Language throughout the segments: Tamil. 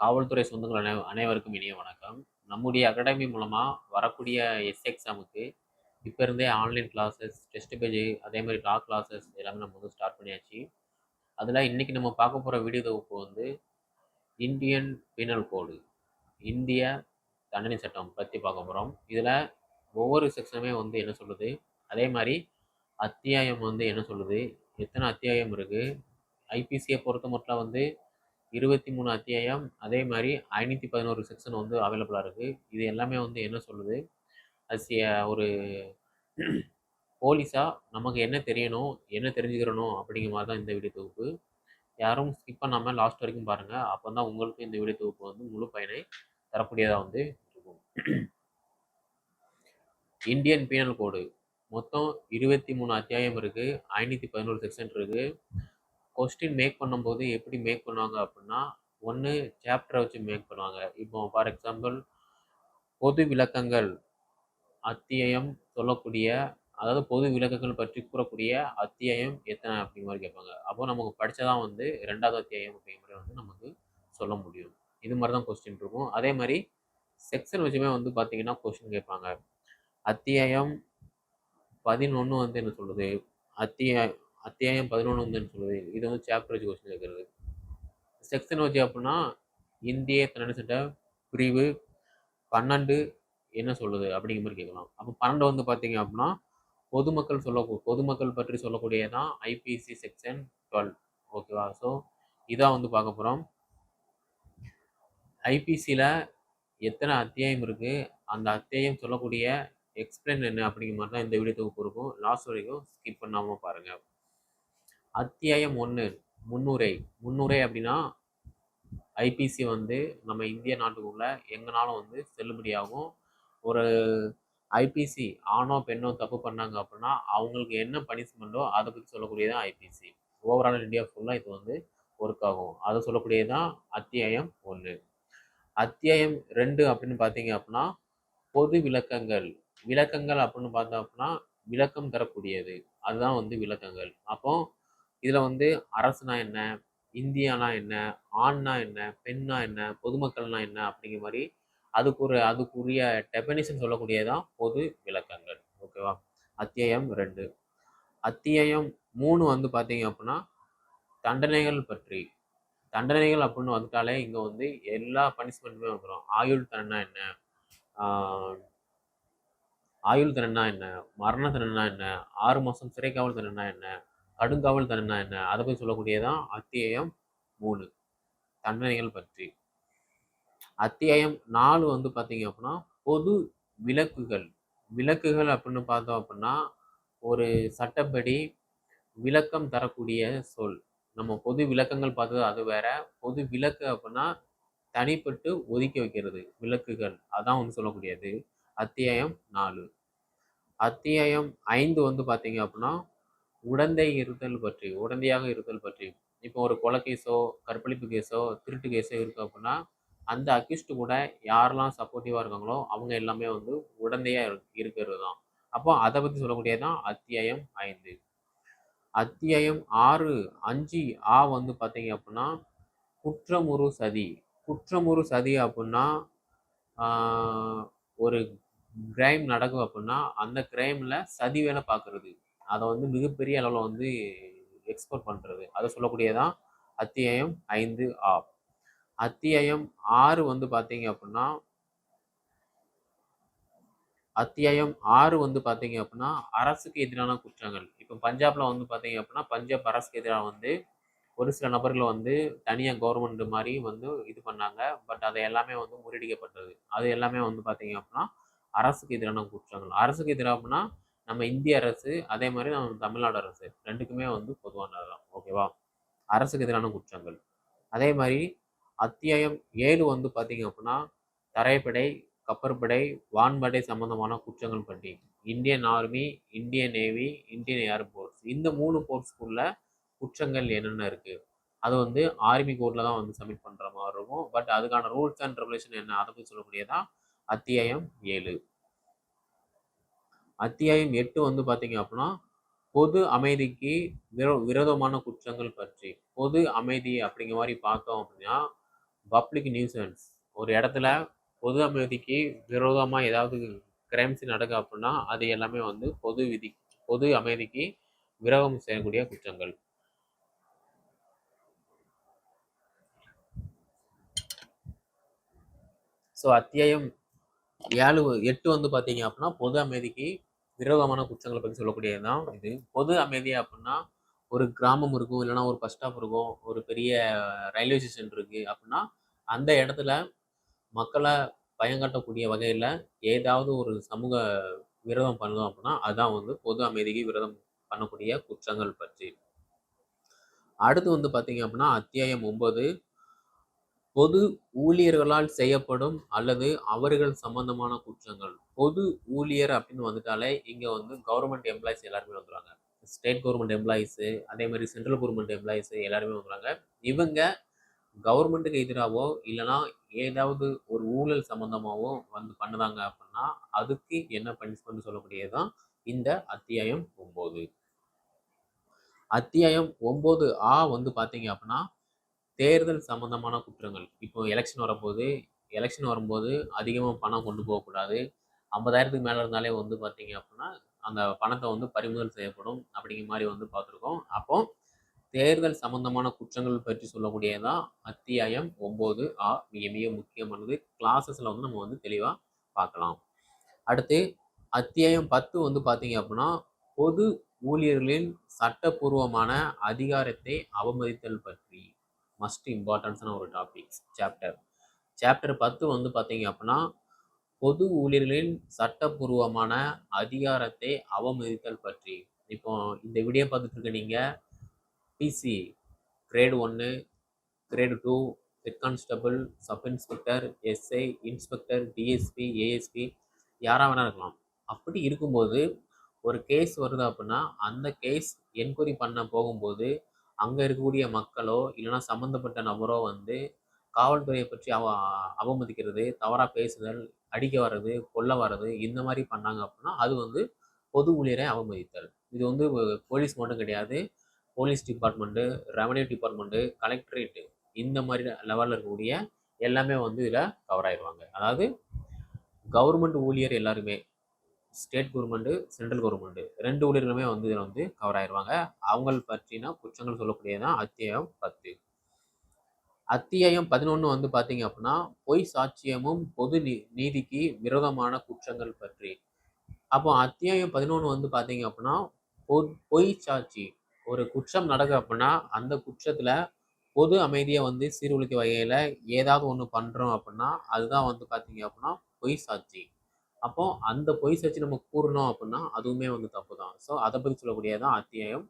காவல்துறை சொந்தங்கள் அனை அனைவருக்கும் இனிய வணக்கம். நம்முடைய அகாடமி மூலமாக வரக்கூடிய எஸ் எக்ஸாமுக்கு இப்போ இருந்தே ஆன்லைன் கிளாஸஸ் டெஸ்ட் பேஜ் அதே மாதிரி லா கிளாஸஸ் எல்லாமே நம்ம வந்து ஸ்டார்ட் பண்ணியாச்சு. அதில் இன்றைக்கி நம்ம பார்க்க போகிற வீடியோ தொகுப்பு வந்து இந்தியன் பீனல் கோடு இந்திய தண்டனை சட்டம் பற்றி பார்க்க போகிறோம் இதில் ஒவ்வொரு செக்ஷனுமே வந்து என்ன சொல்லுது? அதே மாதிரி அத்தியாயம் வந்து என்ன சொல்லுது? எத்தனை அத்தியாயம் இருக்குது ஐபிசியை பொறுத்த மட்டும் வந்து இருபத்தி மூணு அத்தியாயம் அதே மாதிரி ஐநூற்றி பதினோரு செக்ஷன் வந்து அவைலபிளாக இருக்குது இது எல்லாமே வந்து என்ன சொல்லுது? அது ஒரு போலீஸாக நமக்கு என்ன தெரியணும் என்ன தெரிஞ்சுக்கிறணும் அப்படிங்கிற மாதிரி தான் இந்த வீடியோ தொகுப்பு. யாரும் ஸ்கிப் பண்ணாமல் லாஸ்ட் வரைக்கும் பாருங்கள் அப்போ தான் உங்களுக்கு இந்த வீடியோ தொகுப்பு வந்து முழு பயனை தரக்கூடியதாக வந்து இருக்கும். Indian penal code. மொத்தம் இருபத்தி மூணு அத்தியாயம் இருக்குது ஐநூற்றி பதினோரு செக்ஷன் இருக்குது கொஸ்டின் மேக் பண்ணும்போது எப்படி மேக் பண்ணுவாங்க அப்படின்னா ஒன்று சாப்டரை வச்சு மேக் பண்ணுவாங்க. இப்போ ஃபார் எக்ஸாம்பிள் பொது விளக்கங்கள் அத்தியாயம் சொல்லக்கூடிய அதாவது பொது விளக்கங்கள் பற்றி கூறக்கூடிய அத்தியாயம் எத்தனை அப்படிங்கிற மாதிரி கேட்பாங்க. அப்போ நமக்கு படித்ததான் வந்து ரெண்டாவது அத்தியாயம் அப்படிங்கிற மாதிரி வந்து நமக்கு சொல்ல முடியும். இது மாதிரி தான் கொஸ்டின் இருக்கும். அதே மாதிரி செக்ஷன் வச்சுமே வந்து பார்த்தீங்கன்னா கொஸ்டின் கேட்பாங்க. அத்தியாயம் பதினொன்று வந்து என்ன சொல்லுது அத்தியாயம் அத்தியாயம் பதினொன்று வந்துன்னு சொல்லுது. இது வந்து சாப்டர் வச்சு கொஸ்டின் கேட்குறது செக்ஷன் வச்சு அப்படின்னா இந்திய தண்டனை சட்ட பிரிவு பன்னெண்டு என்ன சொல்லுது அப்படிங்கிற மாதிரி கேட்கலாம். அப்போ பன்னெண்டு வந்து பார்த்தீங்க அப்படின்னா பொதுமக்கள் சொல்ல பொதுமக்கள் பற்றி சொல்லக்கூடியதான் ஐபிசி செக்ஷன் டுவெல் ஓகேவா ஸோ இதான் வந்து பார்க்க போகிறோம் ஐபிசியில் எத்தனை அத்தியாயம் இருக்குது அந்த அத்தியாயம் சொல்லக்கூடிய எக்ஸ்பிளைன் என்ன அப்படிங்கிற மாதிரி தான் இந்த வீடியோ தொகுப்பு இருக்கும். லாஸ்ட் வரைக்கும் ஸ்கிப் பண்ணாமல் பாருங்கள் அத்தியாயம் ஒன்று முன்னுரை. முன்னுரை அப்படின்னா ஐபிசி வந்து நம்ம இந்திய நாட்டுக்குள்ள எங்கனாலும் வந்து செல்லுபடியாகும். ஒரு ஐபிசி ஆணோ பெண்ணோ தப்பு பண்ணாங்க அப்படின்னா அவங்களுக்கு என்ன பனிஷ்மெண்ட்டோ அதை பற்றி சொல்லக்கூடியதான் ஐபிசி ஓவரால் இந்தியா ஃபுல்லாக இது வந்து ஒர்க் ஆகும். அதை சொல்லக்கூடியதான் அத்தியாயம் ஒன்று அத்தியாயம் ரெண்டு அப்படின்னு பார்த்தீங்க அப்படின்னா பொது விளக்கங்கள். விளக்கங்கள் அப்படின்னு பார்த்தோம் அப்படின்னா விளக்கம் தரக்கூடியது. அதுதான் வந்து விளக்கங்கள். அப்போ இதில் வந்து அரசுனா என்ன? இந்தியானா என்ன? ஆண்னா என்ன? பெண்ணா என்ன? பொதுமக்கள்னா என்ன? அப்படிங்கிற மாதிரி அதுக்கு ஒரு அதுக்குரிய டெபனிஷன் சொல்லக்கூடியதான் பொது விளக்கங்கள். ஓகேவா அத்தியாயம் ரெண்டு. அத்தியாயம் மூணு வந்து பார்த்தீங்க அப்படின்னா தண்டனைகள் பற்றி. தண்டனைகள் அப்படின்னு வந்துட்டாலே இங்கே வந்து எல்லா பனிஷ்மெண்ட்டுமே வந்துடும் ஆயுள் தண்டனா என்ன? ஆயுள் தண்டனா என்ன? மரண தண்டனா என்ன? ஆறு மாதம் சிறைக்காவல் தண்டனா என்ன? கடுங்காவல் தண்டனை என்ன? அதை பற்றி சொல்லக்கூடியதான் அத்தியாயம் மூணு. தண்டனைகள் பற்றி. அத்தியாயம் நாலு வந்து பார்த்தீங்க அப்படின்னா பொது விளக்குகள். விளக்குகள் அப்படின்னு பார்த்தோம் அப்படின்னா ஒரு சட்டப்படி விளக்கம் தரக்கூடிய சொல். நம்ம பொது விளக்கங்கள் பார்த்தது அது வேற. பொது விளக்கு அப்படின்னா தனிப்பட்டு ஒதுக்கி வைக்கிறது. விளக்குகள். அதான் வந்து சொல்லக்கூடியது. அத்தியாயம் நாலு. அத்தியாயம் ஐந்து வந்து பார்த்தீங்க அப்படின்னா உடந்தை இருத்தல் பற்றி உடந்தையாக இருத்தல் பற்றி. இப்போ ஒரு கொலை கேஸோ கற்பழிப்பு கேஸோ திருட்டு கேஸோ இருக்குது அப்படின்னா அந்த அக்யூஸ்டு கூட யாரெல்லாம் சப்போர்ட்டிவாக இருக்காங்களோ அவங்க எல்லாமே வந்து உடந்தையாக இருக்கிறது தான் அப்போ அதை பற்றி சொல்லக்கூடியதான் அத்தியாயம் ஐந்து. அத்தியாயம் ஆறு அஞ்சு ஆ வந்து பார்த்தீங்க அப்படின்னா குற்றமுறு சதி. குற்றமுறு சதி அப்படின்னா ஒரு கிரைம் நடக்கும் அப்படின்னா அந்த கிரைமில் சதி வேலை பார்க்குறது அதை வந்து மிகப்பெரிய அளவில் வந்து எக்ஸ்போர்ட் பண்ணுறது அதை சொல்லக்கூடியதான் அத்தியாயம் ஐந்து ஆ அத்தியாயம் ஆறு வந்து பார்த்தீங்க அப்படின்னா அத்தியாயம் ஆறு வந்து பார்த்தீங்க அப்படின்னா அரசுக்கு எதிரான குற்றங்கள். இப்போ பஞ்சாப்ல வந்து பார்த்தீங்க அப்படின்னா பஞ்சாப் அரசுக்கு எதிராக வந்து ஒரு சில நபர்களை வந்து தனியாக கவர்மெண்ட் மாதிரி வந்து இது பண்ணாங்க. பட் அதை எல்லாமே வந்து முறியடிக்கப்பட்டது. அது எல்லாமே வந்து பார்த்தீங்க அப்படின்னா அரசுக்கு எதிரான குற்றங்கள். அரசுக்கு எதிராக அப்படின்னா நம்ம இந்திய அரசு அதே மாதிரி நம்ம தமிழ்நாடு அரசு ரெண்டுக்குமே வந்து பொதுவானது தான் ஓகேவா அரசுக்கு எதிரான குற்றங்கள். அதே மாதிரி அத்தியாயம் ஏழு வந்து பார்த்தீங்க அப்படின்னா தரைப்படை கப்பற்படை வான்படை சம்பந்தமான குற்றங்கள் பற்றி. Indian army Indian navy Indian air force இந்த மூணு போர்ட்ஸ்க்குள்ள குற்றங்கள் என்னென்ன இருக்குது அது வந்து ஆர்மி கோர்ட்டில் தான் வந்து சப்மிட் பண்ணுற மாதிரி இருக்கும். பட் அதுக்கான ரூல்ஸ் அண்ட் ரெகுலேஷன் என்ன? அதை பற்றி சொல்லக்கூடியதான் அத்தியாயம் ஏழு. அத்தியாயம் எட்டு வந்து பார்த்தீங்க அப்படின்னா பொது அமைதிக்கு விரோ விரோதமான குற்றங்கள் பற்றி. பொது அமைதி அப்படிங்கிற மாதிரி பார்த்தோம் அப்படின்னா பப்ளிக் நியூசன்ஸ் ஒரு இடத்துல பொது அமைதிக்கு விரோதமாக ஏதாவது கிரைம்ஸ் நடக்கு அப்படின்னா அது எல்லாமே வந்து பொது விதி பொது அமைதிக்கு விரோதம் செய்யக்கூடிய குற்றங்கள். ஸோ அத்தியாயம் ஏழு எட்டு வந்து பார்த்தீங்க அப்படின்னா பொது அமைதிக்கு விரோதமான குற்றங்களை பற்றி சொல்லக்கூடியது தான் இது. பொது அமைதி அப்படின்னா ஒரு கிராமம் இருக்கும் இல்லைன்னா ஒரு பஸ் ஸ்டாப் இருக்கும் ஒரு பெரிய ரயில்வே ஸ்டேஷன் இருக்குது அப்படின்னா அந்த இடத்துல மக்களை பயங்காட்டக்கூடிய வகையில் ஏதாவது ஒரு சமூக விரோதம் பண்ணணும் அப்படின்னா அதான் வந்து பொது அமைதிக்கு விரோதம் பண்ணக்கூடிய குற்றங்கள் பற்றி. அடுத்து வந்து பார்த்தீங்க அப்படின்னா அத்தியாயம் ஒன்பது பொது ஊழியர்களால் செய்யப்படும் அல்லது அவர்கள் சம்பந்தமான குற்றங்கள். பொது ஊழியர் அப்படின்னு வந்துட்டாலே இங்கே வந்து கவர்மெண்ட் எம்ப்ளாயிஸ் எல்லாருமே வந்துடுவாங்க ஸ்டேட் கவர்மெண்ட் எம்ப்ளாயிஸு அதே மாதிரி சென்ட்ரல் கவர்மெண்ட் எம்ப்ளாயிஸு எல்லாருமே வந்துடுவாங்க இவங்க கவர்மெண்ட்டுக்கு எதிராகவோ இல்லைனா ஏதாவது ஒரு ஊழல் சம்மந்தமாகவோ வந்து பண்ணுதாங்க அப்படின்னா அதுக்கு என்ன பனிஷ்மெண்ட் சொல்லக்கூடியது தான் இந்த அத்தியாயம் ஒம்பது. அத்தியாயம் ஒம்பது ஆ வந்து பார்த்தீங்க அப்படின்னா தேர்தல் சம்மந்தமான குற்றங்கள். இப்போ எலெக்ஷன் வரும்போது எலெக்ஷன் வரும்போது அதிகமாக பணம் கொண்டு போகக்கூடாது. ஐம்பதாயிரத்துக்கு மேலே இருந்தாலே வந்து பார்த்தீங்க அப்படின்னா அந்த பணத்தை வந்து பறிமுதல் செய்யப்படும் அப்படிங்கிற மாதிரி வந்து பார்த்துருக்கோம். அப்போ தேர்தல் சம்பந்தமான குற்றங்கள் பற்றி சொல்லக்கூடியதான் அத்தியாயம் ஒம்பது ஆ மிக மிக முக்கியமானது. கிளாஸஸில் வந்து நம்ம வந்து தெளிவாக பார்க்கலாம். அடுத்து அத்தியாயம் பத்து வந்து பார்த்தீங்க அப்படின்னா பொது ஊழியர்களின் சட்டப்பூர்வமான அதிகாரத்தை அவமதித்தல் பற்றி. மஸ்ட் இம்பார்ட்டன்ஸான ஒரு டாபிக்ஸ் சாப்டர் சாப்டர் பத்து வந்து பார்த்தீங்க அப்படின்னா பொது ஊழியர்களின் சட்டப்பூர்வமான அதிகாரத்தை அவமதித்தல் பற்றி. இப்போ இந்த வீடியோ பார்த்துட்டு இருக்க நீங்கள் பிசி கிரேடு ஒன்று grade two head constable sub inspector SI inspector DSP ASP யாராக வேணா இருக்கலாம். அப்படி இருக்கும்போது ஒரு கேஸ் வருது அப்படின்னா அந்த கேஸ் என்கொயரி பண்ண போகும்போது அங்கே இருக்கக்கூடிய மக்களோ இல்லைன்னா சம்மந்தப்பட்ட நபரோ வந்து காவல்துறையை பற்றி அவ அவமதிக்கிறது தவறாக பேசுதல் அடிக்க வர்றது கொல்ல வர்றது இந்த மாதிரி பண்ணாங்க அப்படின்னா அது வந்து பொது ஊழியரை அவமதித்தல். இது வந்து போலீஸ் மட்டும் கிடையாது. Police department revenue department collectorate இந்த மாதிரி லெவலில் இருக்கக்கூடிய எல்லாமே வந்து இதில் கவர் ஆயிடுவாங்க அதாவது கவர்மெண்ட் ஊழியர் எல்லாருமே ஸ்டேட் கவர்மெண்ட்டு சென்ட்ரல் கவர்மெண்ட்டு ரெண்டு ஊழியர்களுமே வந்து இதில் வந்து கவர் ஆயிடுவாங்க அவங்கள பற்றினா குற்றங்கள் சொல்லக்கூடியதான் அத்தியாயம் பத்து. அத்தியாயம் பதினொன்று வந்து பார்த்தீங்க அப்படின்னா பொய் சாட்சியமும் பொது நீ நீதிக்கு விரோதமான குற்றங்கள் பற்றி. அப்போ அத்தியாயம் பதினொன்று வந்து பார்த்தீங்க அப்படின்னா பொய் சாட்சி. ஒரு குற்றம் நடக்குது அப்படின்னா அந்த குற்றத்தில் பொது அமைதியை வந்து சீர்குலைக்க வகையில் ஏதாவது ஒன்று பண்ணுறோம் அப்படின்னா அதுதான் வந்து பார்த்தீங்க அப்படின்னா பொய் சாட்சி. அப்போ அந்த பொய் வச்சு நம்ம கூறணும் அப்படின்னா அதுவுமே வந்து தப்பு தான் ஸோ அதை பற்றி சொல்லக்கூடியதான் அத்தியாயம்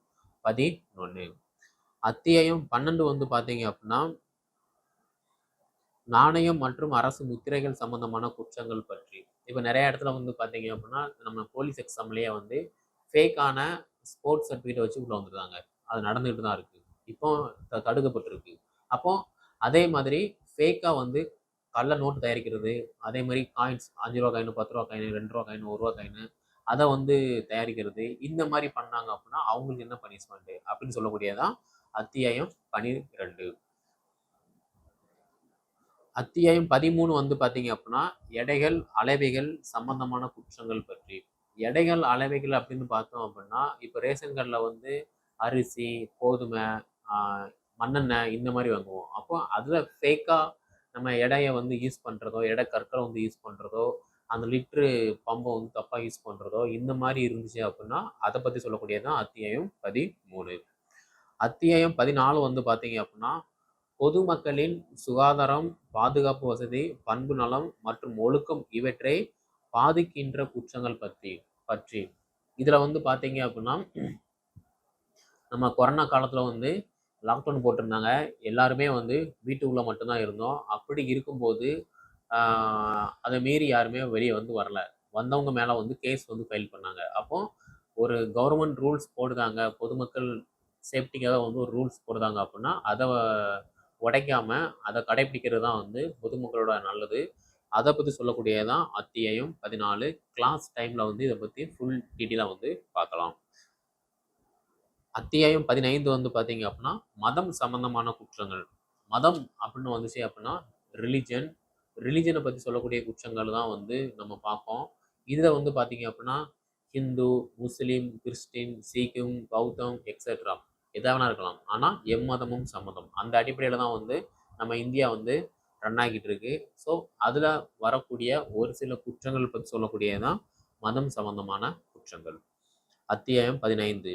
பதினொன்று அத்தியாயம் பன்னெண்டு வந்து பார்த்தீங்க அப்படின்னா நாணயம் மற்றும் அரசு முத்திரைகள் சம்பந்தமான குற்றங்கள் பற்றி. இப்போ நிறைய இடத்துல வந்து பார்த்தீங்க அப்படின்னா நம்ம போலீஸ் எக்ஸாம்லேயே வந்து ஃபேக்கான ஸ்போர்ட்ஸ் சர்டிஃபிகேட் வச்சு உள்ளே வந்துருக்காங்க. அது நடந்துகிட்டு தான் இருக்குது இப்போ தடுக்கப்பட்டிருக்கு. அப்போ அதே மாதிரி ஃபேக்காக வந்து கள்ள நோட்டு தயாரிக்கிறது. அதே மாதிரி காயின்ஸ் அஞ்சு ரூபா காயின் பத்து ரூபா காயின் ரெண்டு ரூபா காயின் ஒரு ரூபா காயின் அதை வந்து தயாரிக்கிறது. இந்த மாதிரி பண்ணாங்க அப்படின்னா அவங்களுக்கு என்ன பனிஷ்மெண்ட் அப்படின்னு சொல்லக்கூடியதான் அத்தியாயம் பனிரெண்டு. அத்தியாயம் பதிமூணு வந்து பார்த்தீங்க அப்படின்னா எடைகள் அளவைகள் சம்பந்தமான குற்றங்கள் பற்றி. எடைகள் அளவைகள் அப்படின்னு பார்த்தோம் அப்படின்னா இப்போ ரேஷன் கார்டில் வந்து அரிசி கோதுமை மண்ணெண்ணெய் இந்த மாதிரி வாங்குவோம். அப்போ அதில் ஃபேக்காக நம்ம இடையை வந்து யூஸ் பண்ணுறதோ எடை கற்களை வந்து யூஸ் பண்ணுறதோ அந்த லிட்ரு பம்பை வந்து தப்பாக யூஸ் பண்ணுறதோ இந்த மாதிரி இருந்துச்சு அப்படின்னா அதை பற்றி சொல்லக்கூடியது தான் அத்தியாயம் பதிமூணு. அத்தியாயம் பதினாலு வந்து பார்த்தீங்க அப்படின்னா பொதுமக்களின் சுகாதாரம் பாதுகாப்பு வசதி பண்பு நலம் மற்றும் ஒழுக்கம் இவற்றை பாதிக்கின்ற குற்றங்கள் பற்றி பற்றி. இதில் வந்து பார்த்தீங்க அப்படின்னா நம்ம கொரோனா காலத்தில் வந்து லாக்டவுன் போட்டிருந்தாங்க. எல்லாருமே வந்து வீட்டுக்குள்ளே மட்டும்தான் இருந்தோம். அப்படி இருக்கும்போது அதை மீறி யாருமே வெளியே வந்து வரல. வந்தவங்க மேலே வந்து கேஸ் வந்து ஃபைல் பண்ணாங்க. அப்போ ஒரு கவர்மெண்ட் ரூல்ஸ் போடுதாங்க. பொதுமக்கள் சேஃப்டிக்காக வந்து ஒரு ரூல்ஸ் போடுதாங்க அப்படின்னா அதை உடைக்காமல் அதை கடைப்பிடிக்கிறது தான் வந்து பொதுமக்களோட நல்லது. அதை பற்றி சொல்லக்கூடியதான் அத்தியாயம் பதினாலு. கிளாஸ் டைமில் வந்து இதை பற்றி ஃபுல் டீட்டெயிலாக வந்து பார்க்கலாம். அத்தியாயம் பதினைந்து வந்து பார்த்தீங்க அப்படின்னா மதம் சம்பந்தமான குற்றங்கள். மதம் அப்படின்னு வந்துச்சு அப்படின்னா ரிலிஜன் ரிலிஜனை பற்றி சொல்லக்கூடிய குற்றங்கள் தான் வந்து நம்ம பார்ப்போம். இதில் வந்து பார்த்தீங்க அப்படின்னா ஹிந்து முஸ்லீம் கிறிஸ்டின் சீக்கிம் பௌத்தம் எக்ஸெட்ரா எதாவது வேணா இருக்கலாம். ஆனால் எம்மதமும் சம்மதம். அந்த அடிப்படையில் தான் வந்து நம்ம இந்தியா வந்து ரன் ஆகிட்டு இருக்கு. ஸோ அதில் வரக்கூடிய ஒரு சில குற்றங்கள் பற்றி சொல்லக்கூடியதான் மதம் சம்பந்தமான குற்றங்கள். அத்தியாயம் பதினைந்து.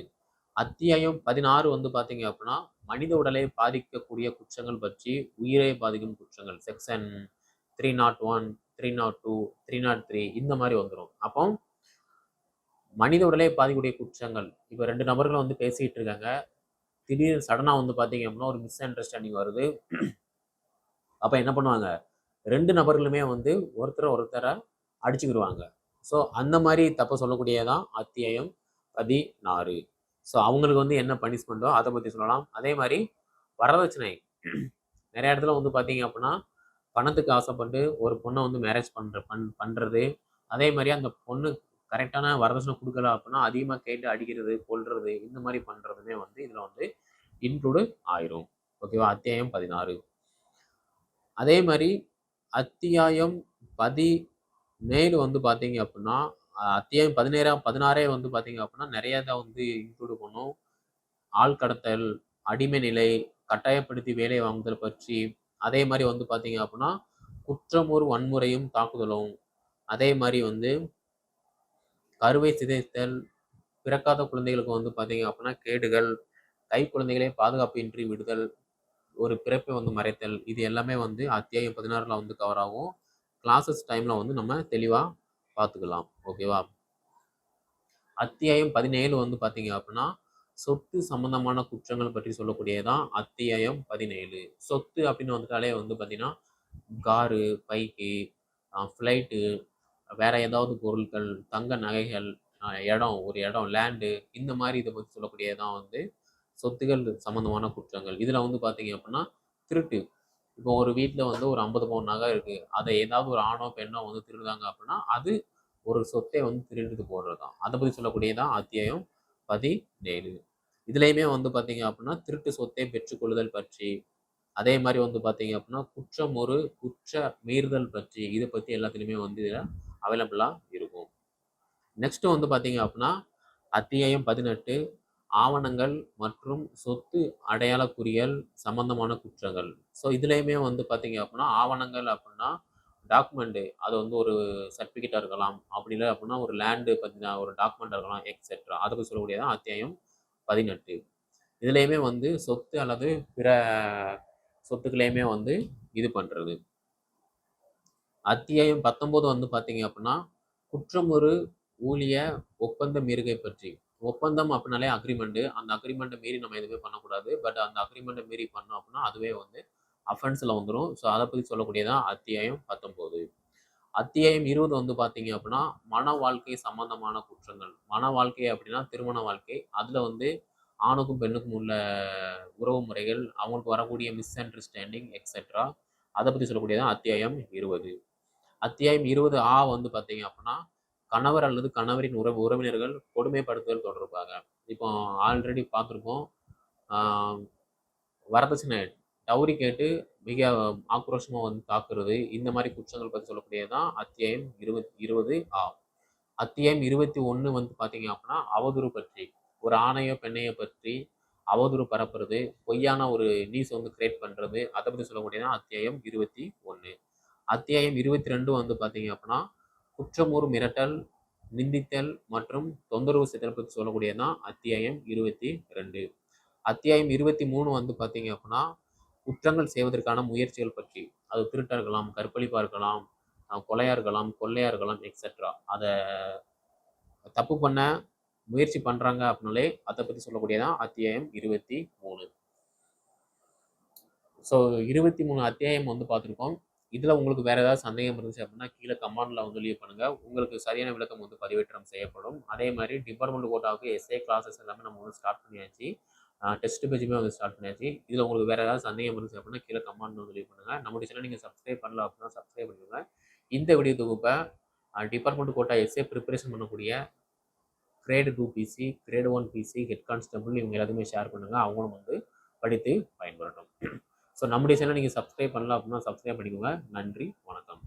அத்தியாயம் பதினாறு வந்து பார்த்தீங்க அப்படின்னா மனித உடலை பாதிக்கக்கூடிய குற்றங்கள் பற்றி உயிரை பாதிக்கும் குற்றங்கள். Section three naught one three naught two three naught three இந்த மாதிரி வந்துடும் அப்போ மனித உடலை பாதிக்கக்கூடிய குற்றங்கள். இப்போ ரெண்டு நபர்களும் வந்து பேசிக்கிட்டு இருக்காங்க. திடீர்னு சடனாக வந்து பார்த்தீங்க அப்படின்னா ஒரு மிஸ் அண்டர்ஸ்டாண்டிங் வருது. அப்போ என்ன பண்ணுவாங்க? ரெண்டு நபர்களுமே வந்து ஒருத்தரை ஒருத்தரை அடிச்சுக்கிடுவாங்க ஸோ அந்த மாதிரி தப்பை சொல்லக்கூடியதான் அத்தியாயம் பதினாறு. ஸோ அவங்களுக்கு வந்து என்ன பனிஷ்மெண்ட்டோ அதை பற்றி சொல்லலாம். அதே மாதிரி வரதட்சணை. நிறைய இடத்துல வந்து பார்த்தீங்க அப்படின்னா பணத்துக்கு ஆசைப்பட்டு ஒரு பொண்ணை வந்து மேரேஜ் பண்ணுற பண் பண்ணுறது அதே மாதிரி அந்த பொண்ணு கரெக்டான வரதட்சணை கொடுக்கல அப்படின்னா அதிகமாக கேட்டு அடிக்கிறது கொள்றது இந்த மாதிரி பண்ணுறதுமே வந்து இதில் வந்து இன்க்ளூடு ஆயிரும். ஓகேவா அத்தியாயம் பதினாறு. அதே மாதிரி அத்தியாயம் பதி பதினேழு வந்து பார்த்தீங்க அப்படின்னா அத்தியாயம் பதினேழாம் பதினாறே வந்து பார்த்தீங்க அப்படின்னா நிறைய தான் வந்து இன்க்ளூடு பண்ணும். ஆள் கடத்தல் அடிமை நிலை கட்டாயப்படுத்தி வேலை வாங்குதல் பற்றி அதே மாதிரி வந்து பார்த்தீங்க அப்படின்னா குற்றமொரு வன்முறையும் தாக்குதலும். அதே மாதிரி வந்து கருவை சிதைத்தல் பிறக்காத குழந்தைகளுக்கு வந்து பார்த்தீங்க அப்படின்னா கேடுகள் கை குழந்தைகளே பாதுகாப்பின்றி விடுதல் ஒரு பிறப்பை வந்து மறைத்தல் இது எல்லாமே வந்து அத்தியாயம் பதினாறில் வந்து கவர் ஆகும். கிளாஸஸ் டைமில் வந்து நம்ம தெளிவாக பார்த்துக்கலாம். ஓகேவா? அத்தியாயம் பதினேழு வந்து பார்த்தீங்க அப்படின்னா சொத்து சம்பந்தமான குற்றங்கள் பற்றி சொல்லக்கூடியதான் அத்தியாயம் பதினேழு. சொத்து அப்படின்னு வந்துட்டாலே வந்து பார்த்தீங்கன்னா காரு பைக்கு ஃப்ளைட்டு வேற ஏதாவது பொருட்கள் தங்க நகைகள் இடம் ஒரு இடம் லேண்டு இந்த மாதிரி இதை பற்றி சொல்லக்கூடியதான் வந்து சொத்துகள் சம்மந்தமான குற்றங்கள். இதில் வந்து பார்த்தீங்க அப்படின்னா திருட்டு. இப்போ ஒரு வீட்டில் வந்து ஒரு ஐம்பது பவுன் நகை இருக்குது அதை ஏதாவது ஒரு ஆணோ பெண்ணோ வந்து திருடுறாங்க அப்படின்னா அது ஒரு சொத்தை வந்து திருடுறது போடுறது தான் அதை பற்றி சொல்லக்கூடியதான் அத்தியாயம் பதினேழு. இதுலேயுமே வந்து பார்த்தீங்க அப்படின்னா திருட்டு சொத்தை பெற்றுக்கொள்ளுதல் பற்றி அதே மாதிரி வந்து பார்த்தீங்க அப்படின்னா குற்றம் ஒரு குற்ற மீறுதல் பற்றி இதை பற்றி எல்லாத்துலேயுமே வந்து இதில் அவைலபிளாக இருக்கும். நெக்ஸ்ட்டு வந்து பார்த்தீங்க அப்படின்னா அத்தியாயம் பதினெட்டு ஆவணங்கள் மற்றும் சொத்து அடையாள குறியல் சம்பந்தமான குற்றங்கள். ஸோ இதுலேயுமே வந்து பார்த்தீங்க அப்படின்னா ஆவணங்கள் அப்படின்னா டாக்குமெண்ட்டு அது வந்து ஒரு சர்டிஃபிகேட்டாக இருக்கலாம். அப்படி இல்லை அப்படின்னா ஒரு லேண்டு பற்றின ஒரு டாக்குமெண்ட்டாக இருக்கலாம் எக்ஸெட்ரா அதுக்கு சொல்லக்கூடியது சொல்லக்கூடியதான் அத்தியாயம் பதினெட்டு. இதுலேயுமே வந்து சொத்து அல்லது பிற சொத்துக்களையுமே வந்து இது பண்ணுறது அத்தியாயம் பத்தொம்போது வந்து பார்த்தீங்க அப்படின்னா குற்றம் ஒரு ஊழிய ஒப்பந்த மீறுகை பற்றி. ஒப்பந்தம் அப்படின்னாலே அக்ரிமெண்ட்டு அந்த அக்ரிமெண்ட்டை மீறி நம்ம எதுவுமே பண்ணக்கூடாது. பட் அந்த அக்ரிமெண்ட்டை மீறி பண்ணோம் அப்படின்னா அதுவே வந்து அஃபென்ஸில் வந்துடும் ஸோ அதை பற்றி சொல்லக்கூடியதான் அத்தியாயம் பத்தொம்போது அத்தியாயம் இருபது வந்து பார்த்தீங்க அப்படின்னா மன வாழ்க்கை சம்பந்தமான குற்றங்கள். மன வாழ்க்கை அப்படின்னா திருமண வாழ்க்கை. அதில் வந்து ஆணுக்கும் பெண்ணுக்கும் உள்ள உறவு முறைகள் அவங்களுக்கு வரக்கூடிய மிஸ் அண்டர்ஸ்டாண்டிங் எக்ஸெட்ரா அதை பற்றி சொல்லக்கூடியதான் அத்தியாயம் இருபது. அத்தியாயம் இருபது ஆ வந்து பார்த்தீங்க அப்படின்னா கணவர் அல்லது கணவரின் உறவு உறவினர்கள் கொடுமைப்படுத்துதல் தொடர்பாக. இப்போ ஆல்ரெடி பார்த்துருக்கோம். வரதட்சணை டவுரி கேட்டு மிக ஆக்ரோஷமாக வந்து தாக்குறது இந்த மாதிரி குற்றங்கள் பற்றி சொல்லக்கூடியதான் அத்தியாயம் இருபத் இருபது ஆ. அத்தியாயம் இருபத்தி ஒன்று வந்து பார்த்தீங்க அப்படின்னா அவதூறு பற்றி ஒரு ஆணையோ பெண்ணையோ பற்றி அவதூறு பரப்புறது பொய்யான ஒரு நியூஸ் வந்து கிரியேட் பண்ணுறது அதை பற்றி சொல்லக்கூடியதான் அத்தியாயம் இருபத்தி ஒன்று அத்தியாயம் இருபத்தி ரெண்டு வந்து பார்த்தீங்க அப்படின்னா குற்றமூறு மிரட்டல் நிந்தித்தல் மற்றும் தொந்தரவு செய்தல் பற்றி சொல்லக்கூடியதான் அத்தியாயம் இருபத்தி ரெண்டு. அத்தியாயம் இருபத்தி மூணு வந்து பார்த்தீங்க அப்படின்னா குற்றங்கள் செய்வதற்கான முயற்சிகள் பற்றி. அது திருட்டா இருக்கலாம் கற்பழிப்பாக இருக்கலாம் அஹ் இருக்கலாம் இருக்கலாம் எக்ஸெட்ரா அதை தப்பு பண்ண முயற்சி பண்ணுறாங்க அப்படின்னாலே அதை பற்றி சொல்லக்கூடியதான் அத்தியாயம் இருபத்தி மூணு. ஸோ இருபத்தி மூணு அத்தியாயம் வந்து பார்த்துருக்கோம். இதில் உங்களுக்கு வேறு ஏதாவது சந்தேகம் இருந்துச்சு அப்படின்னா கீழே கமெண்டில் வந்து லீவ் பண்ணுங்கள் உங்களுக்கு சரியான விளக்கம் வந்து பதிவேற்றம் செய்யப்படும். அதே மாதிரி டிபார்ட்மெண்ட் கோட்டாவுக்கு எஸ்ஏ கிளாஸஸ் எல்லாமே நம்ம வந்து ஸ்டார்ட் பண்ணியாச்சு. டெஸ்ட் பேஜுமே வந்து ஸ்டார்ட் பண்ணியாச்சு. இதில் உங்களுக்கு வேறு ஏதாவது சந்தேகம் இருந்துச்சு அப்படின்னா கீழே கமெண்ட் வந்து லீவ் பண்ணுங்கள் நம்மளுடைய சேனல் நீங்கள் சப்ஸ்கிரைப் பண்ணல அப்படின்னா சப்ஸ்கிரைப் பண்ணுங்கள் இந்த வீடியோ தொகுப்பை டிபார்ட்மெண்ட் கோட்டா எஸ்ஏ ப்ரிப்பரேஷன் பண்ணக்கூடிய grade two PC grade one PC head constable இவங்க எல்லாத்தையுமே ஷேர் பண்ணுங்கள் அவங்களும் வந்து படித்து பயன்படட்டும் ஸோ நம்முடைய சேனல் நீங்கள் சப்ஸ்கிரைப் பண்ணல அப்படின்னா சப்ஸ்கிரைப் பண்ணிக்கோங்க. நன்றி வணக்கம்.